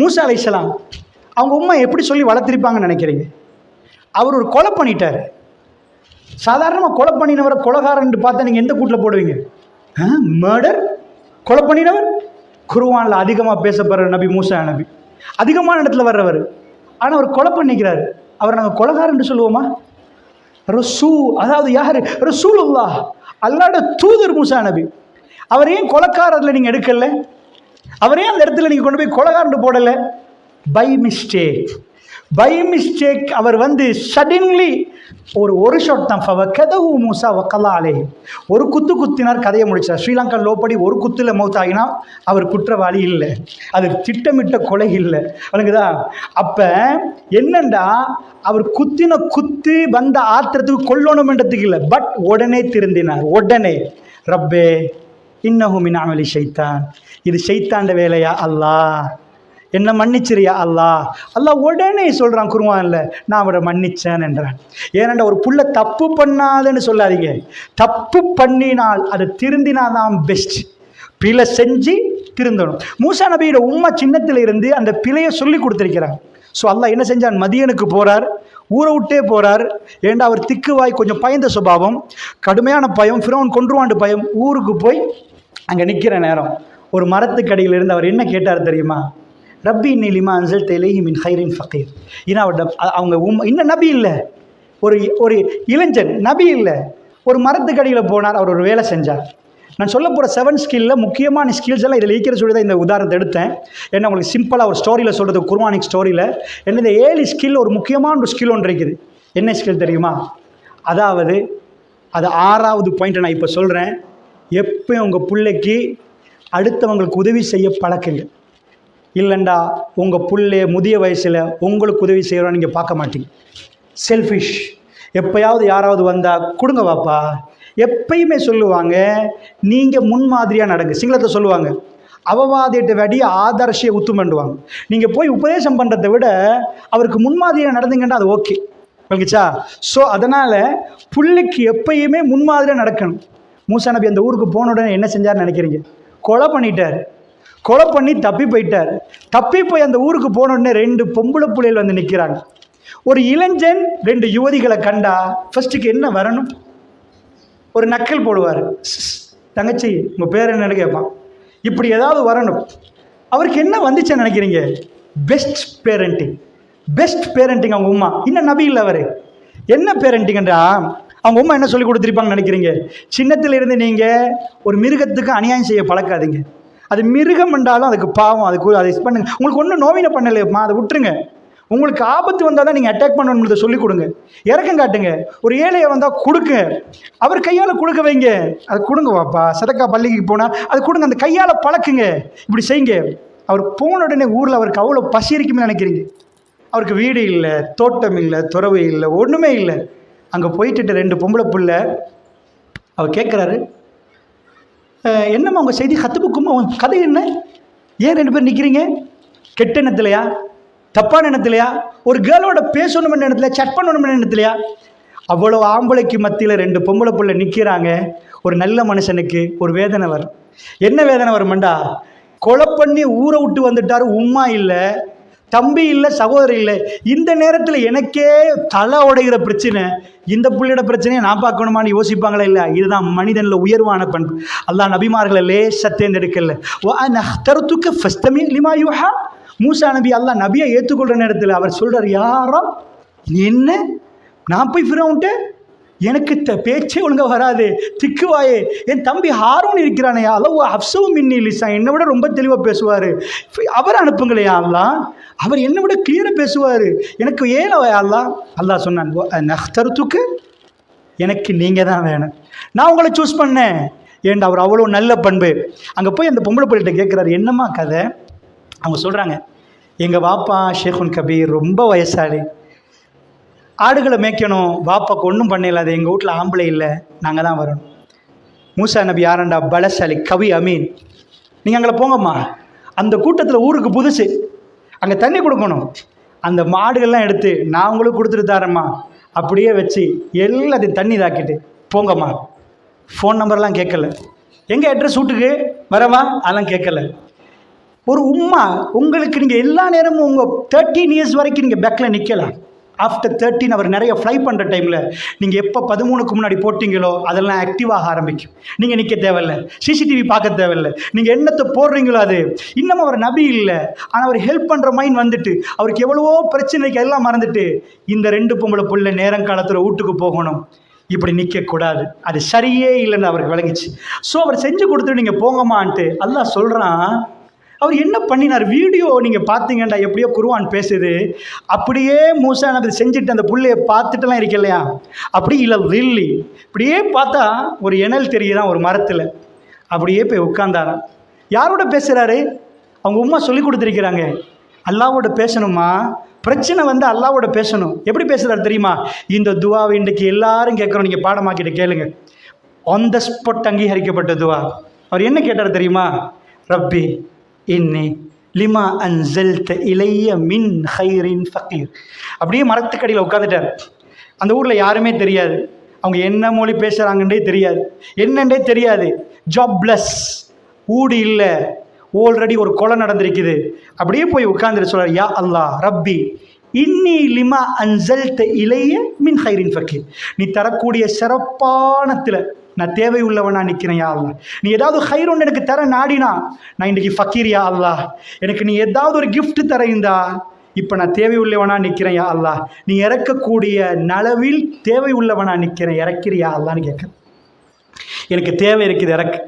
மூசா அலைசலாம் அவங்க உம்மா எப்படி சொல்லி வளர்த்திருப்பாங்கன்னு நினைக்கிறீங்க? அவர் ஒரு கொலை பண்ணிட்டார். சாதாரணமாக கொலை பண்ணினவரை கொலகாரன்ட்டு பார்த்தா நீங்கள் எந்த கூட்டில் போடுவீங்க? மர்டர் கொலை பண்ணினவர்? குருவானில் அதிகமாக பேசப்படுற நபி மூசா நபி. அதிகமான இடத்துல வர்றவர். ஆனால் அவர் கொலை பண்ணிக்கிறார். அவர் நாங்கள் கொலகாரன்ட்டு சொல்லுவோமா? ரசூ அதாவது யார்? ரசூலுல்லா அல்லாட தூதர் மூசா நபி. அவர் ஏன் கொலக்காரத்தில் நீங்கள் எடுக்கலை? அவரே அந்த இடத்துல நீங்கள் கொண்டு போய் கொலகாண்டு போடலை. பை மிஸ்டேக் பை மிஸ்டேக் அவர் வந்து சடன்லி ஒரு ஒரு ஷாட் தான். ஃபவ கதவு மூசா வக்கலா அலே ஒரு குத்து குத்தினார் கதையை முடிச்சார். ஸ்ரீலங்கா லோப்படி ஒரு குத்தில் மௌத்தாகினா அவர் குற்றவாளி இல்லை. அது திட்டமிட்ட கொலை இல்லை. வழங்குதா அப்போ என்னண்டா? அவர் குத்தின குத்து வந்த ஆத்திரத்துக்கு கொல்லணுமென்றதுக்கு இல்லை. பட் உடனே திருந்தினார். உடனே. ரப்பே இன்னஹும் மின் அமலி ஷைத்தான். இது ஷைத்தாண்ட வேலையா? அல்லாஹ் என்ன மன்னிச்சிரியா? அல்லா. அல்லா உடனே சொல்கிறான் குருவான்ல நான் அவரை மன்னிச்சேன் என்றான். ஏனென்றால் ஒரு புள்ள தப்பு பண்ணாதுன்னு சொல்லாதீங்க. தப்பு பண்ணினால் அது திருந்தினாதான் பெஸ்ட் பிழை செஞ்சு திருந்தணும். மூசா நபியோட உம்மா சின்னத்தில் இருந்து அந்த பிழையை சொல்லி கொடுத்துருக்கிறாங்க ஸோ அல்லா என்ன செஞ்சான்? மதியனுக்கு போகிறார் ஊரை விட்டே போகிறார் ஏண்டா அவர் திக்குவாய் கொஞ்சம் பயந்த சுபாவம். கடுமையான பயம் ஃபிரோன் கொன்றுவாண்டு பயம். ஊருக்கு போய் அங்கே நிற்கிற நேரம். ஒரு மரத்துக்கடியில் இருந்து அவர் என்ன கேட்டார் தெரியுமா? ரப்பி நீலிமா அன்சல் தெலேஹி மின் ஹைரின் ஃபக்கீர் ஏன்னா அவர் அவங்க உம் இன்னும் நபி இல்லை. ஒரு ஒரு இளைஞன் நபி இல்லை. ஒரு மரத்துக்கடியில் போனார் அவர் ஒரு வேலை செஞ்சார். நான் சொல்ல போகிற செவன் ஸ்கில்லில் முக்கியமான ஸ்கில்ஸ் எல்லாம் இதில் ஈக்கிற சொல்லி தான் இந்த உதாரணத்தை எடுத்தேன். ஏன்னா உங்களுக்கு சிம்பிளாக ஒரு ஸ்டோரியில் சொல்கிறது குர்மானிக் ஸ்டோரியில் என்ன இந்த ஏழு ஸ்கில் ஒரு முக்கியமான ஒரு ஸ்கில் ஒன்று இருக்குது. என்ன ஸ்கில் தெரியுமா? அதாவது அது ஆறாவது பாயிண்ட்டை நான் இப்போ சொல்கிறேன் எப்போ உங்கள் பிள்ளைக்கு அடுத்தவங்களுக்கு உதவி செய்ய பழக்குங்க இல்லைண்டா உங்கள் பிள்ளை முதிய வயசில் உங்களுக்கு உதவி செய்கிறோம் நீங்கள் பார்க்க மாட்டீங்க. செல்ஃபிஷ் எப்பயாவது யாராவது வந்தால் கொடுங்க வாப்பா எப்பயுமே சொல்லுவாங்க நீங்கள் முன்மாதிரியாக நடங்க. சிங்களத்தை சொல்லுவாங்க. அவவாதிட்ட வடி ஆதர்ஷியை உத்து பண்ணுவாங்க. நீங்கள் போய் உபதேசம் பண்ணுறதை விட அவருக்கு முன்மாதிரியாக நடந்தீங்கன்னா அது ஓகே. ஓகேச்சா ஸோ அதனால் பிள்ளைக்கு எப்பயுமே முன்மாதிரியாக நடக்கணும். மூசா நபி அந்த ஊருக்கு போன உடனே என்ன செஞ்சார்னு நினைக்கிறீங்க? கொலை பண்ணிட்டார். கொலை பண்ணி தப்பி போயிட்டார். தப்பி போய் அந்த ஊருக்கு போன உடனே ரெண்டு பொம்பளை புள்ளைகள் வந்து நிற்கிறாங்க ஒரு இளைஞன் ரெண்டு யுவதிகளை கண்டா ஃபஸ்ட்டுக்கு என்ன வரணும்? ஒரு நக்கல் போடுவார். தங்கச்சி உங்கள் பேர் என்னன்னு கேட்பான் இப்படி ஏதாவது வரணும். அவருக்கு என்ன வந்துச்சுன்னு நினைக்கிறீங்க? பெஸ்ட் பேரண்டிங் பெஸ்ட் பேரண்டிங் அவங்க உமா. இன்னும் நபி இல்லை அவர். என்ன பேரண்டிங்கன்றா அவங்க உமா என்ன சொல்லி கொடுத்துருப்பாங்கன்னு நினைக்கிறீங்க? சின்னத்திலிருந்து நீங்கள் ஒரு மிருகத்துக்கு அநியாயம் செய்ய பழக்காதீங்க. அது மிருகம் என்றாலும் அதுக்கு பாவம் அதுக்கு அதை பண்ணுங்க. உங்களுக்கு ஒன்றும் நோவினை பண்ணலையம்மா அதை விட்டுருங்க. உங்களுக்கு ஆபத்து வந்தால் தான் நீங்கள் அட்டாக் பண்ணணுன்றதை சொல்லிக் கொடுங்க. இறக்கம் காட்டுங்க. ஒரு ஏழையை வந்தால் கொடுங்க. அவர் கையால் கொடுக்க வைங்க. அது கொடுங்க வாப்பா. சதக்கா பள்ளிக்கு போனால் அது கொடுங்க. அந்த கையால் பழக்குங்க. இப்படி செய்யுங்க. அவர் போன உடனே ஊரில் அவருக்கு அவ்வளோ பசி இருக்குமே நினைக்கிறீங்க. அவருக்கு வீடு இல்லை தோட்டம் இல்லை துறவு இல்லை ஒன்றுமே இல்லை. அங்கே போயிட்டு ரெண்டு பொம்பளை பிள்ள அவர் கேட்குறாரு என்னம்மா உங்கள் செய்தி? கத்துப்புக்குமா? உங்க கதை என்ன? ஏன் ரெண்டு பேர் நிற்கிறீங்க கெட்ட எண்ணத்துலையா? தப்பான எண்ணத்துலையா? ஒரு கேர்ளோட பேசணும் எண்ணத்துல? சட் பண்ணணும்னு எண்ணத்துலையா? அவ்வளோ ஆம்பளைக்கு மத்தியில் ரெண்டு பொம்பளை பிள்ளை நிற்கிறாங்க ஒரு நல்ல மனுஷனுக்கு ஒரு வேதனை வரும். என்ன வேதனை வருமெண்டா கொலை பண்ணி ஊரை விட்டு வந்துட்டாரு உம்மா இல்லை. தம்பி இல்லை சகோதரி இல்லை இந்த நேரத்தில் எனக்கே தலை உடைகிற பிரச்சனை இந்த பிள்ளையோட பிரச்சனையை நான் பார்க்கணுமான்னு யோசிப்பாங்களா இல்லை இதுதான் மனிதனில் உயர்வான பண்பு. அல்லா நபிமார்களை லேச தேர்ந்தெடுக்கல. தருத்துக்கு ஃபஸ்தமி லிமா யூஹா. மூசா நபி அல்லா நபியை ஏற்றுக்கொள்கிற நேரத்தில் அவர் சொல்கிறார் யாரோ என்ன? நான் போய் ஃபிரவுன்ட்டு எனக்கு த பேச்சே ஒழுங்கா வராது. திக்குவாயே. என் தம்பி ஹாரூன் இருக்கிறானே. அளவு அப்சவும் மின்னிலிசா என்னை விட ரொம்ப தெளிவாக பேசுவார். அவர் அனுப்புங்களையா அல்லா அவர் என்னை விட கிளியராக பேசுவார். எனக்கு ஏன் அல்லாஹ்? அல்லா சொன்னான் நஹ்தருத்துக்கு எனக்கு நீங்கள் தான் வேணும். நான் உங்களை சூஸ் பண்ணேன். ஏன்டா அவர் அவ்வளோ நல்ல பண்பு. அங்கே போய் அந்த பொம்பளை பிள்ளைகிட்ட கேட்குறாரு என்னம்மா கதை? அவங்க சொல்கிறாங்க எங்கள் வாப்பா ஷேகுன் கபீர் ரொம்ப வயசாளி. ஆடுகளை மேய்க்கணும். வாப்பாக்கு ஒன்றும் பண்ணல அது எங்கள் வீட்டில் ஆம்பளை இல்லை. நாங்கள் தான் வரணும். மூசா நபி யாரண்டா? பலசாலி கவி அமீன். நீங்கள் அங்கே போங்கம்மா. அந்த கூட்டத்தில் ஊருக்கு புதுசு. அங்கே தண்ணி கொடுக்கணும். அந்த மாடுகள்லாம் எடுத்து நான் உங்களுக்கு கொடுத்துட்டு தரேம்மா. அப்படியே வச்சு எல்லாத்தையும் தண்ணி தாக்கிட்டு போங்கம்மா. ஃபோன் நம்பர்லாம் கேட்கல. எங்கே அட்ரஸ் வீட்டுக்கு? வரவா அதெல்லாம் கேட்கல. ஒரு உம்மா உங்களுக்கு நீங்கள் எல்லா நேரமும் உங்கள் தேர்ட்டீன் இயர்ஸ் வரைக்கும் நீங்கள் பேக்கில் நிற்கலாம் ஆஃப்டர் தேர்ட்டின் அவர் நிறைய ஃப்ளை பண்ணுற டைமில் நீங்கள் எப்போ பதிமூணுக்கு முன்னாடி போட்டிங்களோ அதெல்லாம் ஆக்டிவாக ஆரம்பிக்கும். நீங்கள் நிற்க தேவையில்ல. சிசிடிவி பார்க்க தேவையில்ல. நீங்கள் என்னத்தை போடுறீங்களோ அது. இன்னும் அவர் நபி இல்லை. ஆனால் அவர் ஹெல்ப் பண்ணுற மைண்ட் வந்துட்டு அவருக்கு எவ்வளவோ பிரச்சனைக்கு எல்லாம் மறந்துட்டு இந்த ரெண்டு பொம்பளை புள்ள நேரங்காலத்தில் வீட்டுக்கு போகணும். இப்படி நிற்கக்கூடாது அது சரியே இல்லைன்னு அவருக்கு விளங்கிச்சு. ஸோ அவர் செஞ்சு கொடுத்துட்டு நீங்கள் போங்கம்மான்ட்டு அல்லாஹ் சொல்கிறான் அவர் என்ன பண்ணினார்? வீடியோ நீங்கள் பார்த்தீங்கண்டா எப்படியோ குருவான் பேசுது. அப்படியே மூசா நபி செஞ்சுட்டு அந்த புள்ளைய பார்த்துட்டுலாம் இருக்கு இல்லையா? அப்படி இல்லை வில்லி இப்படியே பார்த்தா ஒரு இணல் தெரியுதான் ஒரு மரத்தில். அப்படியே போய் உட்காந்தாராம் யாரோட பேசுகிறாரு அவங்க உமா சொல்லி கொடுத்துருக்கிறாங்க. அல்லாவோட பேசணுமா? பிரச்சனை வந்து அல்லாவோட பேசணும். எப்படி பேசுகிறாரு தெரியுமா? இந்த துவாவை இன்றைக்கு எல்லாரும் கேட்குறோம். நீங்கள் பாடமாக்கிட்டு கேளுங்க. ஆன் த ஸ்பாட் அங்கீகரிக்கப்பட்ட துவா. அவர் என்ன கேட்டார் தெரியுமா? ரப்பி இன்னி லிமா அன்சல்த இளைய மின் ஹைரின் ஃபக்கீர் அப்படியே மரத்துக்கடியில் உட்காந்துட்டார் அந்த ஊரில் யாருமே தெரியாது. அவங்க என்ன மொழி பேசுகிறாங்கன்றே தெரியாது. என்னன்றே தெரியாது. ஜாப்லெஸ் ஊடு இல்லை. ஆல்ரெடி ஒரு கொலை நடந்திருக்குது. அப்படியே போய் உட்காந்துட்டு சொல்கிறார் யா அல்லா ரப்பி இன்னி லிமா அன்சல்த இளைய மின் ஹைரின் ஃபக்கீர் நீ தரக்கூடிய சிறப்பானத்தில் நான் தேவை உள்ளவனா நிற்கிறேன் யா நீ ஏதாவது ஹைர் ஒன்று எனக்கு தர நாடினா நான் இன்றைக்கி ஃபக்கீர் யா அல்லாஹ். எனக்கு நீ ஏதாவது ஒரு கிஃப்ட் தரையுந்தா இப்போ நான் தேவை உள்ளவனா நிற்கிறேன் யா அல்லா நீ இறக்கக்கூடிய நலவில் தேவை உள்ளவனா நிற்கிறேன் இறக்கிறியா அல்லான்னு கேட்குறேன் எனக்கு தேவை இருக்குது இறக்கு.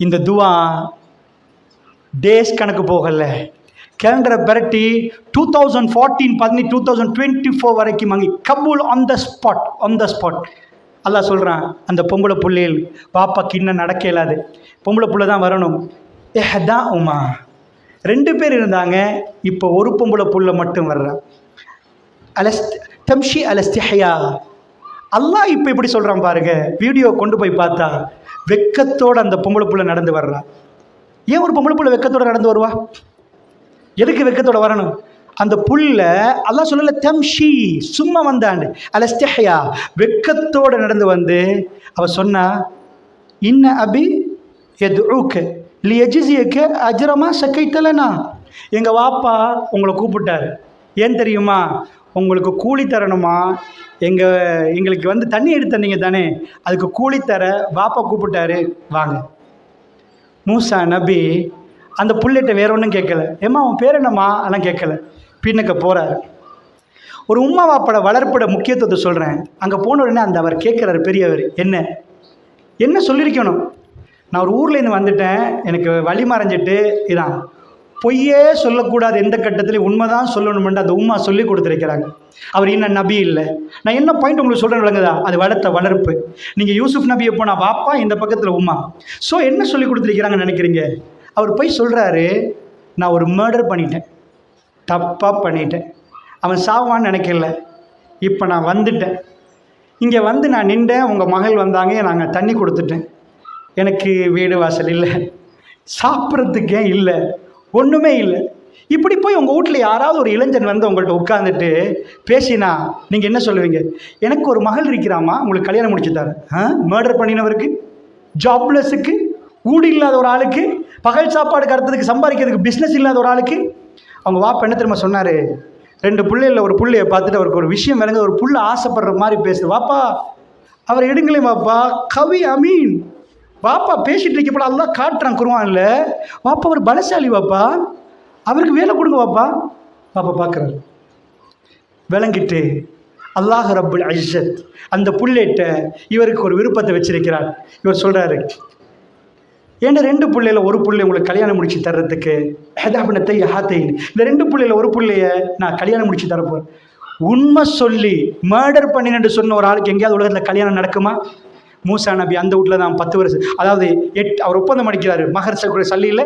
இந்த துவா டேஸ் கணக்கு போகலை. கேலண்டரை பெரட்டி டூ தௌசண்ட் ஃபார்ட்டீன் பதினெட்டு டூ தௌசண்ட் டுவெண்ட்டி ஃபோர் வரைக்கும் அங்கே கபூல் on the spot on the spot அல்லா சொல்கிறான் அந்த பொம்பளை பிள்ளைகள் பாப்பாக்கு இன்னும் நடக்க இயலாது. பொம்பளை புள்ள தான் வரணும். ஏஹதா உமா ரெண்டு பேர் இருந்தாங்க இப்போ ஒரு பொம்பளை புள்ள மட்டும் வர்றான். அலஸ் தம்ஷி அலஸ்திஹயா. அல்லாஹ் இப்போ இப்படி சொல்கிறான் பாருங்க வீடியோ கொண்டு போய் பார்த்தா வெக்கத்தோடு அந்த பொம்பளை புள்ள நடந்து வர்றா. ஏன் ஒரு பொம்பளை புள்ள வெக்கத்தோட நடந்து வருவா? எதுக்கு வெக்கத்தோட வரணும்? அந்த புல்ல அல்லா சொல்லல தம்ஷி சும்மா வந்தாண்டு. அலஸ்திஹயா வெக்கத்தோடு நடந்து வந்து அவ சொன்னா இன்ன அபி எதுக்கு லியஜிசியக்கு அஜரமா சக்கைத்தலனா எங்கள் வாப்பா உங்களை கூப்பிட்டாரு. ஏன் தெரியுமா? உங்களுக்கு கூலி தரணுமா? எங்கள் எங்களுக்கு வந்து தண்ணி எடுத்து தானே? அதுக்கு கூலி தர வாப்பா கூப்பிட்டாரு. வாங்க. மூசா நபி அந்த புள்ளிட்ட வேற ஒன்றும் கேட்கல. ஏம்மா அவன் பேர் என்னம்மா? அதெல்லாம் கேட்கல. பின்னுக்கு போகிறாரு ஒரு உம்மா வாப்பட வளர்ப்பட முக்கியத்துவத்தை சொல்கிறேன் அங்கே போன உடனே அந்த அவர் கேட்குறாரு பெரியவர் என்ன? என்ன சொல்லியிருக்கணும்? நான் ஒரு ஊர்லேருந்து வந்துட்டேன். எனக்கு வழி மறைஞ்சிட்டு இதான். பொய்யே சொல்லக்கூடாது எந்த கட்டத்திலையும் உண்மைதான் சொல்லணும்னு அந்த உம்மா சொல்லி கொடுத்துருக்கிறாங்க. அவர் இன்னும் நபி இல்லை. நான் என்ன பாயிண்ட் உங்களுக்கு சொல்கிறேன் விளங்குதா? அது வளர்த்த வளர்ப்பு. நீங்கள் யூசுப் நபியை போனால் வாப்பா இந்த பக்கத்தில் உமா ஸோ என்ன சொல்லி கொடுத்துருக்கிறாங்கன்னு நினைக்கிறீங்க? அவர் போய் சொல்கிறாரு நான் ஒரு மர்டர் பண்ணிட்டேன். தப்பாக பண்ணிட்டேன். அவன் சாவான்னு நினைக்கல. இப்போ நான் வந்துட்டேன். இங்கே வந்து நான் நின்றேன். உங்கள் மகள் வந்தாங்க. நாங்கள் தண்ணி கொடுத்துட்டேன். எனக்கு வீடு வாசல் இல்லை. சாப்பிட்றதுக்கே இல்லை. ஒன்றுமே இல்லை. இப்படி போய் உங்கள் வீட்டில் யாராவது ஒரு இளைஞன் வந்து உங்கள்கிட்ட உட்காந்துட்டு பேசினா நீங்கள் என்ன சொல்லுவீங்க? எனக்கு ஒரு மகள் இருக்கிறாமா உங்களுக்கு கல்யாணம் முடிச்சு தரேன். ஆ? மர்டர் பண்ணினவருக்கு? ஜாப்லெஸ்ஸுக்கு ஊடு இல்லாத ஒரு ஆளுக்கு பகல் சாப்பாடு கறத்துறதுக்கு சம்பாதிக்கிறதுக்கு பிஸ்னஸ் இல்லாத ஒரு ஆளுக்கு அவங்க வாப்பா என்ன தெரியுமா சொன்னார்? ரெண்டு பிள்ளைகளில் ஒரு பிள்ளையை பார்த்துட்டு அவருக்கு ஒரு விஷயம் விளங்க ஒரு புள்ள ஆசைப்படுற மாதிரி பேசுது. வாப்பா அவர் எடுங்களேன் வாப்பா. கவி அமீன். வாப்பா பேசிகிட்டு இருக்கப்பட அதெல்லாம் காட்டுறான் குருவான்ல வாப்பா அவர் பலசாலி வாப்பா. அவருக்கு வேலை கொடுங்க வாப்பா. பாப்பா பார்க்குறாரு. விளங்கிட்டு அல்லாஹ் ரபுல் அஜத் அந்த புள்ளேட்ட இவருக்கு ஒரு விருப்பத்தை வச்சிருக்கிறார். இவர் சொல்கிறாரு ஏன்னா ரெண்டு பிள்ளையில ஒரு பிள்ளை உங்களுக்கு கல்யாணம் முடிச்சு தர்றதுக்கு? ஹெதாபினத்தை ஹாத்தைன். இந்த ரெண்டு பிள்ளையில ஒரு பிள்ளைய நான் கல்யாணம் முடிச்சு தரப்போறேன் உண்மை சொல்லி மர்டர் பண்ணினு சொன்ன ஒரு ஆளுக்கு எங்கேயாவது உலகத்தில் கல்யாணம் நடக்குமா? மூசா நபி அந்த வீட்டில் தான் பத்து வருஷம் அதாவது எட் அவர் ஒப்பந்தம் அடிக்கிறாரு. மகர் சக்குர சல்லியில்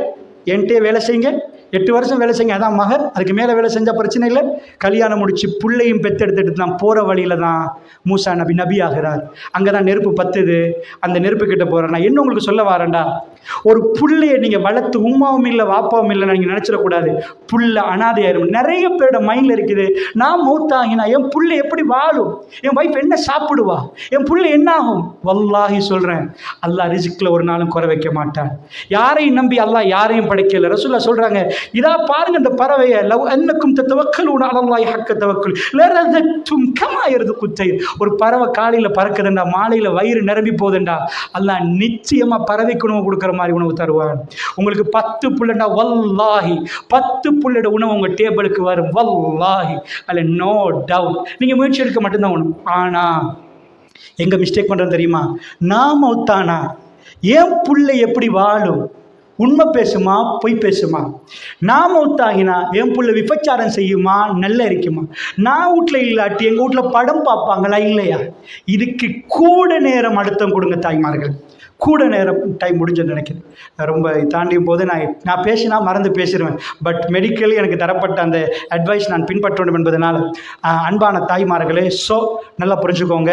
என்கிட்டே வேலை செய்யுங்க. எட்டு வருஷம் வேலை செய்யுங்க. அதான் மகர். அதுக்கு மேலே வேலை செஞ்சால் பிரச்சனை இல்லை. கல்யாணம் முடிச்சு பிள்ளையும் பெத்தெடுத்துட்டு தான் போகிற வழியில் தான் மூசா நபி நபி ஆகிறார். அங்கே தான் நெருப்பு பத்துது. அந்த நெருப்பு கிட்ட போகிறேன் நான் என்ன உங்களுக்கு சொல்ல வரேன்டா? ஒரு புள்ளைய நீங்கள் வளர்த்து உமாவும் இல்லை வாப்பாவும் இல்லை நீங்கள் நினச்சிடக்கூடாது. புள்ள அனாதையாயிரும். நிறைய பேரோட மைண்டில் இருக்குது நான் மூத்தாகினா என் புள்ள எப்படி வாழும்? என் வைஃப் என்ன சாப்பிடுவா? என் புள்ள என்ன ஆகும்? வல்லாகி சொல்கிறேன் அல்லாஹ் ரிசிக்கில் ஒரு நாளும் குறை வைக்க மாட்டான். யாரையும் நம்பி அல்லாஹ் யாரையும் படைக்கல. ரசூல்லா சொல்கிறாங்க இதா பாருங்க இந்த பறவையை லவ் என்னக்கும் தவக்கல் உன அலல்லாஹி ஹக்க தவக்கல். லரதும் கமாயிருது குத்தை ஒரு பறவை காலையில் பறக்குதுண்டா மாலையில் வயிறு நிரம்பி போகுதுண்டா. அல்லாஹ் நிச்சயமாக பறவைக்கு உணவு கொடுக்குற மாதிரி உணவு தருவான். உங்களுக்கு பத்து புள்ளடா வல்லாஹி பத்து புள்ளட உணவு உங்கள் டேபிளுக்கு வரும். வல்லாஹி. அதில் நோ டவுட் நீங்கள் முயற்சி எடுக்க மட்டும்தான் உணவு ஆனால் எங்கே மிஸ்டேக் பண்ணுறது தெரியுமா? நாம் ஒத்தானா என் புள்ளை எப்படி வாழும்? உண்மை பேசுமா? பொய் பேசுமா? நான் ஒத்தாகினா என் புள்ள விபச்சாரம் செய்யுமா? நல்ல இருக்குமா? நான் வீட்டில் இல்லாட்டி எங்கள் வீட்டில் படம் பார்ப்பாங்களா? இல்லையா? இதுக்கு கூட நேரம் அழுத்தம் கொடுங்க தாய்மார்கள். கூட நேரம் டைம் முடிஞ்சு நினைக்கிறேன். ரொம்ப தாண்டியும் போது நான் நான் பேசினா மறந்து பேசிடுவேன் பட் மெடிக்கலி எனக்கு தரப்பட்ட அந்த அட்வைஸ் நான் பின்பற்ற வேண்டும் என்பதனால் அன்பான தாய்மார்களே ஸோ நல்லா புரிஞ்சுக்கோங்க.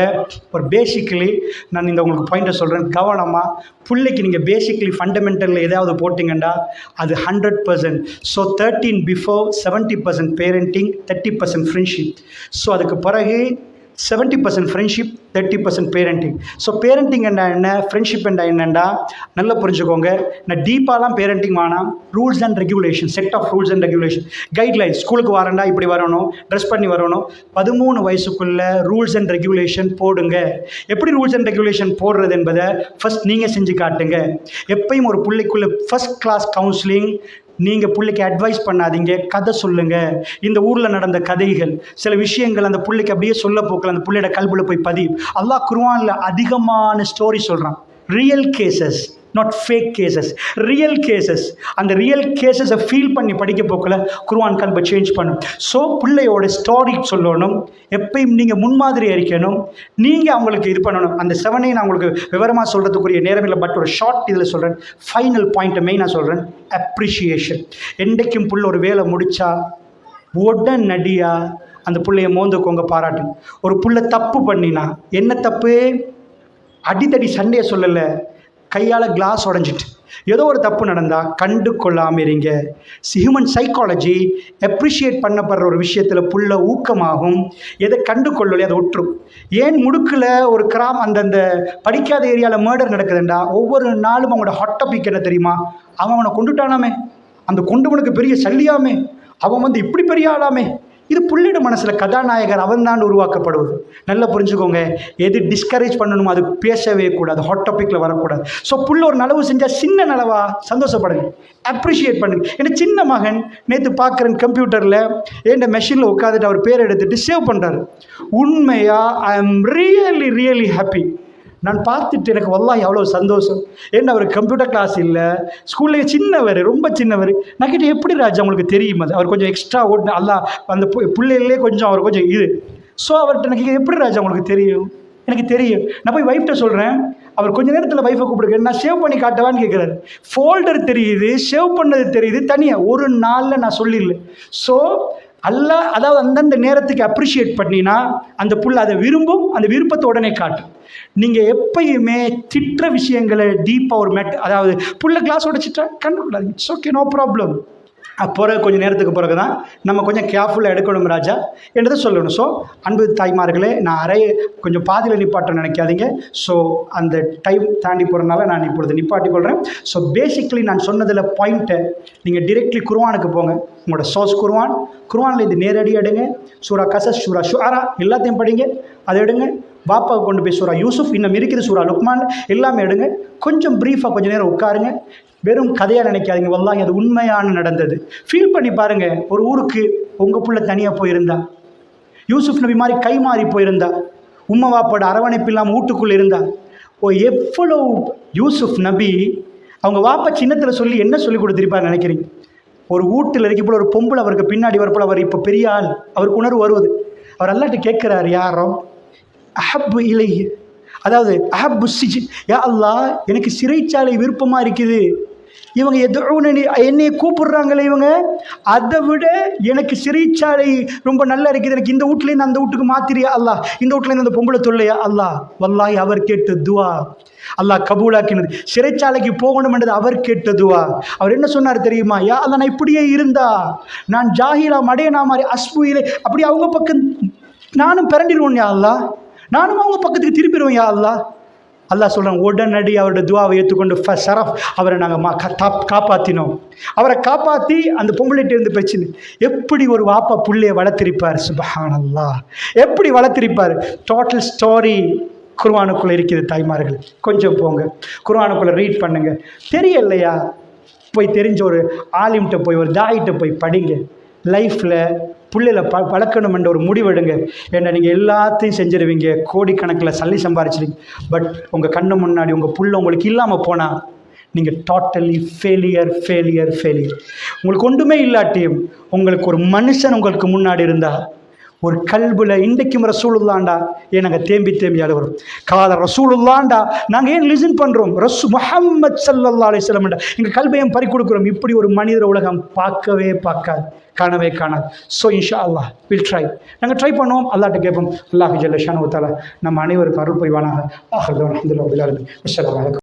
ஒரு பேசிக்கலி நான் இந்த உங்களுக்கு பாயிண்ட்டை சொல்கிறேன் கவனமாக பிள்ளைக்கு நீங்கள் பேசிக்கலி ஃபண்டமெண்டலில் ஏதாவது போட்டிங்கன்னா அது hundred percent so thirteen before seventy percent parenting thirty percent friendship so அதுக்கு பிறகு seventy percent friendship thirty percent parenting so parenting என்ன என்ன ஃப்ரெண்ட்ஷிப் என்ன என்னண்டா? நல்லா புரிஞ்சுக்கோங்க. நான் டீப்பாலாம் பேரண்டிங் வேணாம். Rules and regulation set of rules and regulation guidelines ஸ்கூலுக்கு வரேன்டா இப்படி வரணும். ட்ரெஸ் பண்ணி வரணும். பதிமூணு வயசுக்குள்ள ரூல்ஸ் அண்ட் ரெகுலேஷன் போடுங்க. எப்படி ரூல்ஸ் அண்ட் ரெகுலேஷன் போடுறது என்பதை ஃபஸ்ட் நீங்கள் செஞ்சு காட்டுங்க. எப்பயும் ஒரு பிள்ளைக்குள்ளே ஃபர்ஸ்ட் கிளாஸ் கவுன்சிலிங் நீங்கள் பிள்ளைக்கு அட்வைஸ் பண்ணாதீங்க கதை சொல்லுங்கள் இந்த ஊரில் நடந்த கதைகள் சில விஷயங்கள் அந்த பிள்ளைக்கு அப்படியே சொல்ல போக்கல அந்த பிள்ளையோட கல்வியில் போய் பதிவு அல்லாஹ் குருவானில் அதிகமான ஸ்டோரி சொல்கிறான் real cases not fake cases real cases அந்த ரியல் கேசஸை ஃபீல் பண்ணி படிக்க போக்கில் குருவான் கல்பை சேஞ்ச் பண்ணும். ஸோ பிள்ளையோட ஸ்டோரி சொல்லணும். எப்பயும் நீங்கள் முன்மாதிரி அறிக்கணும் நீங்கள் அவங்களுக்கு இது பண்ணணும். அந்த செவனை நான் உங்களுக்கு விவரமாக சொல்கிறதுக்குரிய நேரம் இல்லை. பட் ஒரு ஷார்ட் இதில் சொல்கிறேன் ஃபைனல் பாயிண்ட்டை மெயினாக சொல்கிறேன் அப்ரிஷியேஷன் என்றைக்கும் புள்ள ஒரு வேலை முடித்தா உடனடியாக அந்த பிள்ளைய மோந்துக்கோங்க பாராட்டு. ஒரு புள்ள தப்பு பண்ணினா என்ன தப்பு? அடித்தடி சண்டையை சொல்லலை. கையால் கிளாஸ் உடஞ்சிட்டு. ஏதோ ஒரு தப்பு நடந்தால் கண்டு கொள்ளாமல் இருங்க. ஹியூமன் சைக்காலஜி அப்ரிஷியேட் பண்ணப்படுற ஒரு விஷயத்தில் புள்ள ஊக்கமாகும். எதை கண்டு கொள்ளலையே அதை விட்டுரும் ஏன் முடுக்கில் ஒரு கிராம் அந்தந்த படிக்காத ஏரியாவில் மர்டர் நடக்குதுண்டா? ஒவ்வொரு நாளும் அவங்களோட ஹாட் டாபிக் என்ன தெரியுமா? அவன் அவனை கொண்டுட்டானாமே. அந்த கொண்டவனுக்கு பெரிய சல்லியாமே. அவன் வந்து இப்படி பெரிய ஆளாமே. இது புள்ளிட மனசில் கதாநாயகர் அவன் தான் உருவாக்கப்படுவது. நல்லா புரிஞ்சுக்கோங்க. எது டிஸ்கரேஜ் பண்ணணுமோ அது பேசவே கூடாது. ஹாட் டாப்பிக்கில் வரக்கூடாது. ஸோ புள்ள ஒரு நலவு செஞ்சால் சின்ன நலவா? சந்தோஷப்படுங்க. அப்ரிஷியேட் பண்ணுங்க. ஏன்னா சின்ன மகன் நேற்று பார்க்குறேன் கம்ப்யூட்டரில். என் மெஷினில் உட்காந்துட்டு அவர் பேர் எடுத்துட்டு சேவ் பண்ணுறாரு உண்மையாக I am really really happy நான் பார்த்துட்டு எனக்கு வல்லாஹி எவ்வளோ சந்தோஷம். ஏன்னா அவர் கம்ப்யூட்டர் கிளாஸ் இல்லை? ஸ்கூல்லேயே சின்னவர் ரொம்ப சின்னவர். நான் கிட்ட எப்படி ராஜா உங்களுக்கு தெரியும் அது? அவர் கொஞ்சம் எக்ஸ்ட்ரா ஓட்டு அல்லா அந்த பு- பிள்ளைகளே கொஞ்சம் அவர் கொஞ்சம் இது. ஸோ அவர்கிட்ட எனக்கு எப்படி ராஜா உங்களுக்கு தெரியும்? எனக்கு தெரியும். நான் போய் வைஃப்ட்ட சொல்கிறேன் அவர் கொஞ்ச நேரத்தில் ஒய்ஃபை கூப்பிடுங்க. நான் சேவ் பண்ணி காட்டவான்னு கேட்குறாரு ஃபோல்டர் தெரியுது சேவ் பண்ணது தெரியுது தனியாக ஒரு நாளில் நான் சொல்லிடல. ஸோ அல்ல அதாவது அந்தந்த நேரத்துக்கு அப்ரிஷியேட் பண்ணினா அந்த புள்ள அதை விரும்பும் அந்த விருப்பத்தை உடனே காட்டும். நீங்கள் எப்பயுமே திட்டுற விஷயங்களை டீப்பாக ஒரு மெட் அதாவது புள்ள கிளாஸ் உடைச்சிட்டா கண்டுக்கூடாது இட்ஸ் ஓகே நோ ப்ராப்ளம் பிறகு கொஞ்சம் நேரத்துக்கு பிறகு தான் நம்ம கொஞ்சம் கேர்ஃபுல்லாக எடுக்கணும் ராஜா என்றதை சொல்லணும். ஸோ அன்பு தாய்மார்களே நான் அறைய கொஞ்சம் பாதியில் நிப்பாட்ட நினைக்காதீங்க. ஸோ அந்த டைம் தாண்டி போகிறனால நான் இப்பொழுது நிப்பாட்டி கொள்கிறேன் ஸோ பேசிக்கலி நான் சொன்னதில் பாயிண்ட்டை நீங்கள் டிரெக்ட்லி குருவானுக்கு போங்க. உங்களோட சோர்ஸ் குருவான் குருவானில் இது நேரடி எடுங்க. சூரா கசஸ் சூரா ஷுஆரா எல்லாத்தையும் படிங்க. அதை எடுங்க. பாப்பாவை கொண்டு போய் சூறா யூசுஃப் இன்னும் இருக்கிற சூறா லுக்மான் எல்லாமே எடுங்க. கொஞ்சம் ப்ரீஃபாக கொஞ்சம் நேரம் உட்காருங்க. வெறும் கதையாக நினைக்காதீங்க வல்லாங்க அது உண்மையான நடந்தது. ஃபீல் பண்ணி பாருங்கள் ஒரு ஊருக்கு உங்கள் புள்ள தனியாக போயிருந்தா. யூசுஃப் நபி மாதிரி கை மாறி போயிருந்தா. உம்மா வாப்போட அரவணைப்பு இல்லாமல் வீட்டுக்குள்ளே இருந்தா. ஓ எவ்வளோ யூசுஃப் நபி அவங்க வாப்பா சின்னத்தில் சொல்லி என்ன சொல்லி கொடுத்துருப்பாங்க நினைக்கிறீங்க? ஒரு வீட்டில் இருக்க போல ஒரு பொம்பளை அவருக்கு பின்னாடி வரப்போல அவர் இப்போ பெரிய ஆள் அவருக்கு உணர்வு வருவது. அவர் அல்லாட்ட கேட்குறாரு யாரோ அஹப்பு இலை அதாவது அஹப்பு சிஜி யா அல்லா எனக்கு சிறைச்சாலை விருப்பமாக இருக்குது. இவங்க எதுவும் என்னையை கூப்பிடுறாங்களே இவங்க? அதை விட எனக்கு சிறைச்சாலை ரொம்ப நல்லா இருக்குது. எனக்கு இந்த வீட்லேருந்து அந்த வீட்டுக்கு மாத்திரியா அல்லா இந்த வீட்லேருந்து அந்த பொம்பளை தொல்லையா அல்லா வல்லாய் அவர் கேட்ட துவா. அல்லா கபூலாக்கினது. சிறைச்சாலைக்கு போகணும்ன்றது அவர் கேட்டதுவா அவர் என்ன சொன்னார் தெரியுமா? யா அல்ல நான் இப்படியே இருந்தா நான் ஜாகிலா மடையனா மாதிரி அஸ்புயிலே அப்படி அவங்க பக்கம் நானும் பிறண்டிடுவோம் யா அல்லா நானும் அவங்க பக்கத்துக்கு திருப்பிடுவேன் யா அல்லா அல்லா சொல்கிறான் உடனடி அவருடைய துவாவை ஏற்றுக்கொண்டு ஃப சரஃப் அவரை நாங்கள் மா கா- காப்பாற்றினோம் அவரை காப்பாற்றி அந்த பொம்பளைட்டு இருந்து பிரச்சனை எப்படி ஒரு வாப்பா புள்ளையை வளர்த்திருப்பார்? சுபஹான் அல்லாஹ் எப்படி வளர்த்திருப்பார்? டோட்டல் ஸ்டோரி குர்ஆனுக்குள்ளே இருக்கிறது தாய்மார்கள். கொஞ்சம் போங்க குர்வானுக்குள்ளே ரீட் பண்ணுங்கள் தெரியலையா? போய் தெரிஞ்ச ஒரு ஆலிம்கிட்ட போய் ஒரு தாயிட்ட போய் படிங்க. லைஃப்பில் புள்ளையில ப வளர்க்கணுமென்ற ஒரு முடிவெடுங்க. ஏன்னா நீங்கள் எல்லாத்தையும் செஞ்சிருவீங்க. கோடிக்கணக்கில் சல்லி சம்பாரிச்சிருங்க பட் உங்கள் கண்ணு முன்னாடி உங்கள் புள்ள உங்களுக்கு இல்லாமல் போனால் நீங்கள் டோட்டலி ஃபெயிலியர் ஃபெயிலியர் ஃபெயிலியர் உங்களுக்கு ஒன்றுமே இல்லாட்டியும் உங்களுக்கு ஒரு மனுஷன் உங்களுக்கு முன்னாடி இருந்தால் ஒரு கல்புல இன்றைக்கும் ரசூலுல்லாண்டா? ஏன் நாங்கள் தேம்பி தேம்பி அழுகிறோம். கால ரசூலுல்லாண்டா நாங்கள் ஏன் லிசன் பண்ணுறோம் ரசு முஹம்மத் சல்லல்லா அலிஸ்லம்டா எங்கள் கல்வியம் பறி கொடுக்குறோம்? இப்படி ஒரு மனிதர் உலகம் பார்க்கவே பார்க்காது. காணவே காணாது. ஸோ இன்ஷா அல்லாஹ் வில் ட்ரை நாங்கள் ட்ரை பண்ணுவோம். அல்லாட்ட கேட்போம். அல்லாஹ் ஜல்லஷானு தாலா நம்ம அனைவருக்கும் அருள் புரிவானாக. ஆஹ் அலமதுல்லா அஸ்லாம் வலைக்கம்